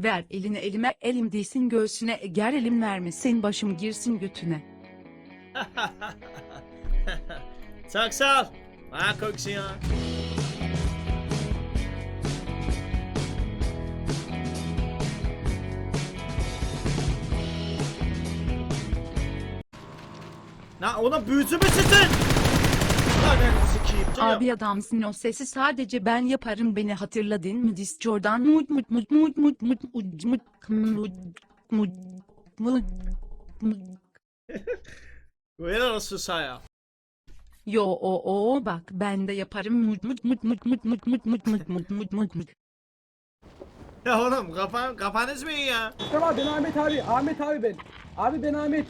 Ver elini elime elim değsin göğsüne ger elim vermesin başım girsin götüne. Çok sağ ol. Bana koksun ya. Na ona büyücü müsün sen? Ananı sikeyim. Abi adamsın o sesi sadece ben yaparım beni hatırladın mı Discord'dan mut mut mut mut mut mut mut mut mut mut mut mut Helal olsun sana. Yo o o bak ben de yaparım mut mut mut mut mut mut mut mut mut mut mut mut mut Ya oğlum kafan, kafanız mı iyi ya? Tamam ben Ahmet abi. Ahmet abi ben. Abi ben Ahmet.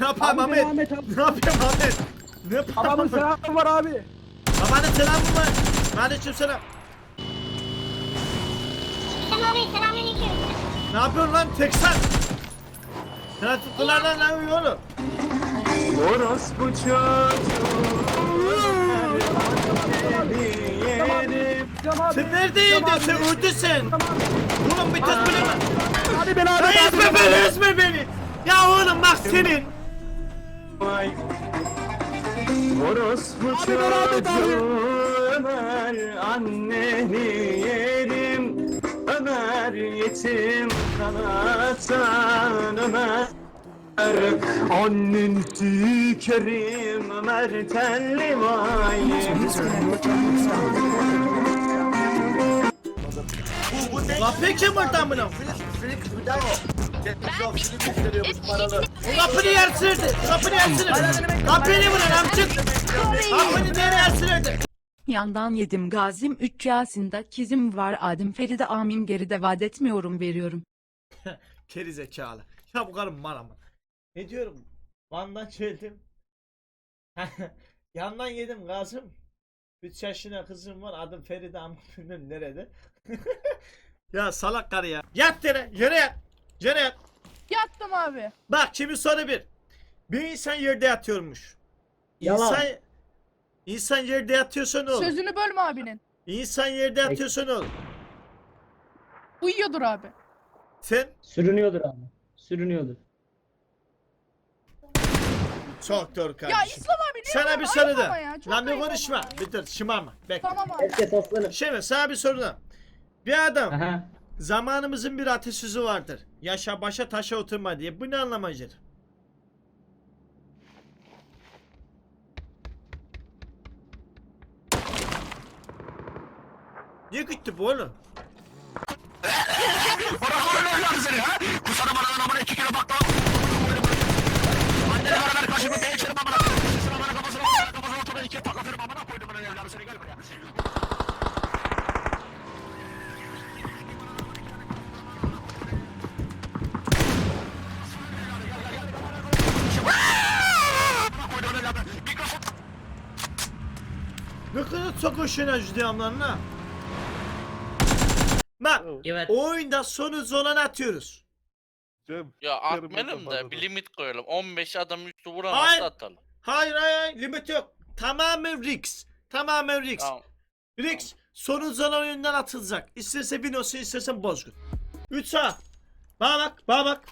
Ne yapayım Abi ben Ahmet? Ahmet abi. Ne yapayım Ahmet? Ne Babamın pahalı? selamı var abi. Babanın selamı var. Kardeşim selam. Sen abi selamünaleyküm. Ne yapıyorsun lan Texas? Trafikçilerden ne yapıyor oğlum? Orospu çocuğu Cam abi. Sen neredeydin Cam abi. sen öldüsün? Cam abi. Oğlum bir tut bunu. Hadi beni abi. Lan ezme beni ezme beni. Ya oğlum bak senin. Moros Orospu Ömer anneni yerim. Ömer yetim kanatan Ömer. Annen tükerim Ömer telli vayim La peki mi tamına? Frik bir daha kapını yer sırdı. Kapını yer sırdı. Kapını vurun amcık. Kapını nereye yer sırdı? Yandan yedim gazim 3 Yasin'de kizim var adım Feride amin geride vaat etmiyorum veriyorum. Geri zekalı. Ya bu karım var ama. Ne diyorum? Van'dan geldim. Yandan yedim Kasım. 3 yaşına kızım var adım Feride ama bilmem nerede. ya salak karı ya. Yat yere yere yat. Yat. Yattım abi. Bak şimdi soru bir. Bir insan yerde yatıyormuş. Yalan. İnsan, insan yerde yatıyorsa ne olur? Sözünü bölme abinin. İnsan yerde yatıyorsa ne olur? Uyuyordur abi. Sen Sürünüyordur abi. Sürünüyordur. çok doğru Ya kardeşim. İslam abi niye Sana bir soru ayıp da. ya, çok Lan bir ayıp konuşma. ama. Bitir şımarma. Bekle. Tamam abi. Herkes aslanım. Şimdi sana bir soru da. Bir adam Aha. Zamanımızın bir atasözü vardır. Yaşa başa taşa oturma diye. Bu ne anlama? Niye gitti bu oğlum? Bana bana evladı seni ha? Kusana bana bana bana iki kilo baklava. Annene bana ver kaşığı bir içerim amına. Bana kafasına bana kafasına oturma ikiye patlatırım amına koydum bana evladı seni gel buraya. Hoşuna gidiyorum lan ha. Bak Evet. oyunda sonuç olan atıyoruz. Ya atmayalım da bir limit koyalım. 15 adam üstü vuramazsa Hayır. atalım. Hayır hayır hayır limit yok. Tamamen Rix. Tamamen Rix. Tamam. Rix sonuç olan oyundan atılacak. İsterse bin olsun istersen bozgun. 3 saat. Bana bak bana bak.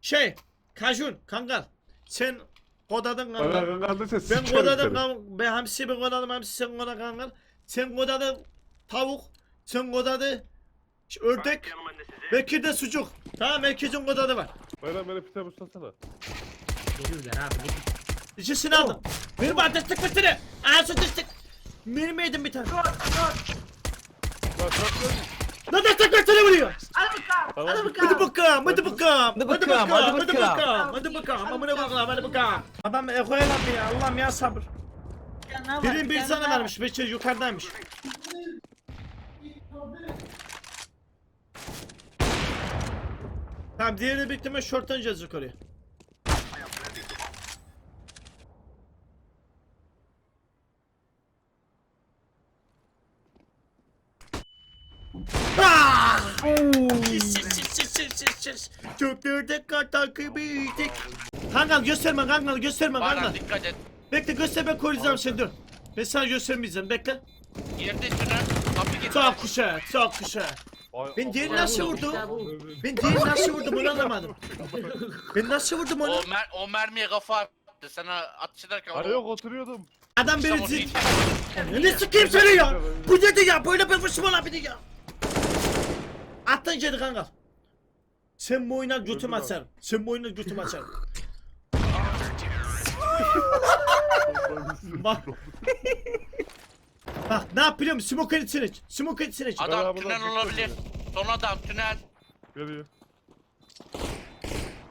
Şey Kajun Kangal. Sen kodadın Kangal. Ben kodadım kan- ben hamsi ben kodadım hamsi sen koda kangal. Sen kodadın tavuk. Sen kodadı ördek. Bekir de sucuk. Tamam herkesin kodadı var. Bayram beni pite buslasana. Geliyorlar abi. Ne İkisini aldım. Bir bardak tık bitiri. Ağzı düştük. Benim yedim bir tane. Lan da tık bitiri vuruyor. Tamam. Hadi bakalım, hadi bakalım. Hadi bakalım, bakalım, hadi hadi bakalım. bakalım. Hadi bakalım, amına bakalım, hadi bakalım. Adam ekoya lan ya, Allah'ım ya sabır. Birin bir sana vermiş, Beşir yukarıdaymış. Tamam diğerini bekleme short'tan ineceğiz yukarıya. Şiş. Çok dörde kadar kıymetlik. Kanka gösterme kanka gösterme Bana kanka. dikkat et. Bekle göster ben koruyacağım seni dur. Ben sana göstermeyeceğim bekle. Yerde süren kapı getir. Çok kuşa çok kuşa. Ay, Ben Allah nasıl bu. Ben diğerini nasıl vurdum onu anlamadım. Ben nasıl vurdum onu? O, mer o mermiye kafa attı. Sana atış ederken Ay yok oturuyordum. Adam beni zil... Ne sikeyim seni ya? Bu dedi ya böyle bir fırsım olabilir ya. Attın içeri kanka. Sen bu oyuna götüm açarım. Sen bu oyuna götüm açarım. Bak. Bak ne yap biliyor musun? Smoke iç. Smoke iç. Adam Beraber tünel olabilir. Son adam tünel. Geliyor.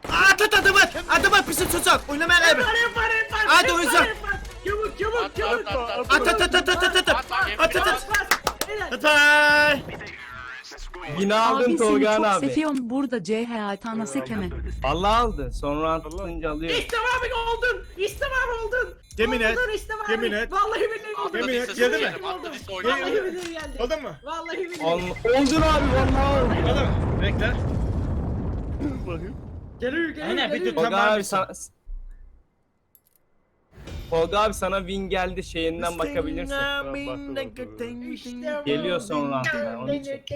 Aa tut adamı. Adamı pisi tutsak. Oynamaya kaybet. Hadi oyuncak. Çabuk çabuk At at at at. At at at at at at at. At At at at. At ay. Yine aldın Tolgan abi. Abi seni çok seviyorum burada CHA tana sekeme. Allah aldı. Sonra atılınca alıyor. İstemabik oldun. İstemar oldun. Yemin et. Oldun istemabik. Yemin et. Vallahi billahi oldun. Yemin et. Geldi mi? Vallahi billahi geldi. Aldın mı? Vallahi billahi. Oldun abi vallahi oldun. Aldın mı? Bekle. Gelir gelir. Aynen bir gelir. abi Tolga abi sana win geldi şeyinden bakabilirsin. Geliyor son roundda. Onu çek.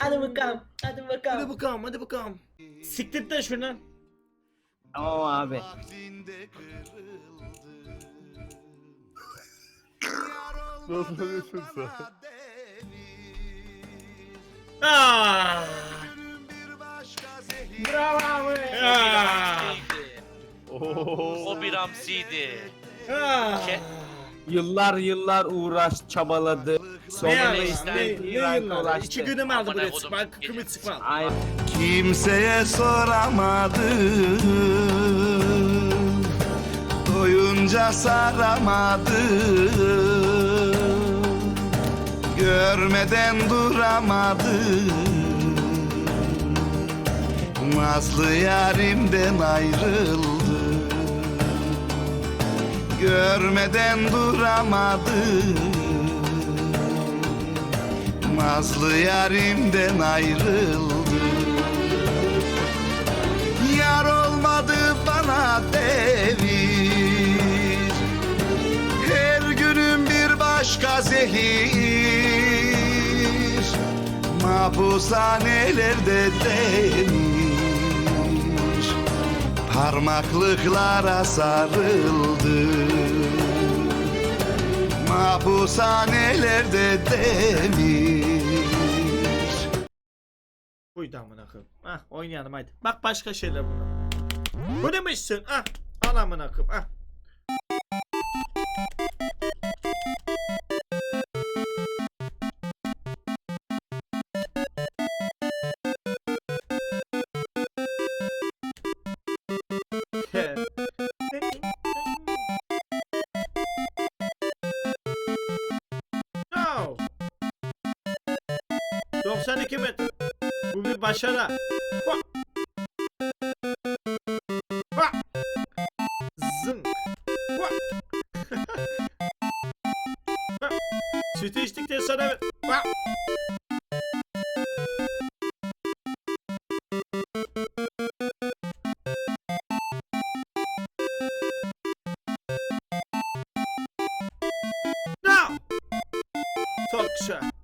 Hadi bakalım. Hadi bakalım. Hadi bakalım. Hadi bakalım. Siktir de şunu. Tamam abi. Nasıl oluyorsun sen? Bravo. O bir hamsiydi. Ke- Yıllar yıllar uğraş çabaladı. Ne Sonunda yani? Ne, istediği ne yıllar? ulaştı. İki günüm aldı Amına buraya kodum. çıkma. Kımı çıkma. Aynen. Kimseye soramadım Doyunca saramadım Görmeden duramadım Nazlı yarimden ayrıldım Görmeden duramadım. Nazlı yarimden ayrıldım. Yar olmadı bana devir. Her günüm bir başka zehir. Mahpushanelerde demir. Parmaklıklara sarıldı Mahpushanelerde demir Buydu amına koyayım. Ah oynayalım hadi. Bak başka şeyler bunlar. Bu ne mişsin? Ah al amına. Ah. Başara. Bak. Bak. Zın. Bak. Sütü içtikten sonra... Bak. No! Talk show.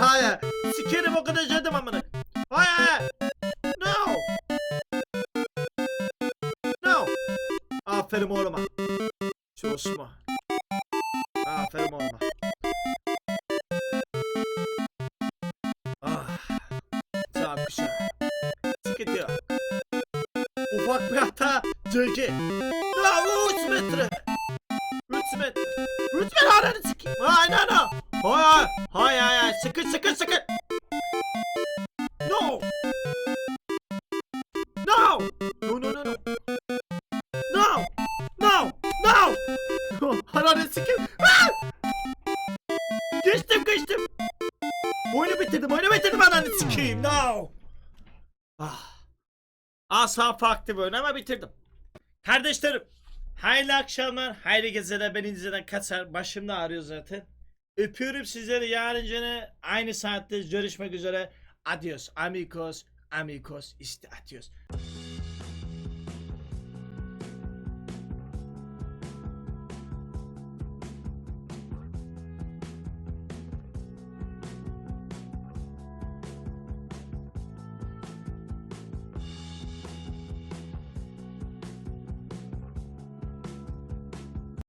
Hayır. Sikerim o kadar cadım amına. Hayır. No. No. Aferin oğluma. Çalışma. Aferin oğluma. Ah. Çok güzel. Sıkıntı yok. Ufak bir hata. Cöce. Ya 3 metre. 3 metre. 3 metre ananı sikeyim. Hayır no no. Hayır. Hayır hayır. Sıkı sıkı sıkı. No. No. No no no no. No. No. No. Ananı sikeyim. Ah! Geçtim geçtim. Oyunu bitirdim oyunu bitirdim ananı sikeyim. No. Ah. Asa farklı bir oyun ama bitirdim. Kardeşlerim. Hayırlı akşamlar, hayırlı geceler. Ben inceden kaçar. Başımda ağrıyor zaten. Öpüyorum sizleri. Yarın gene aynı saatte görüşmek üzere. Adios amigos, amigos. işte adios.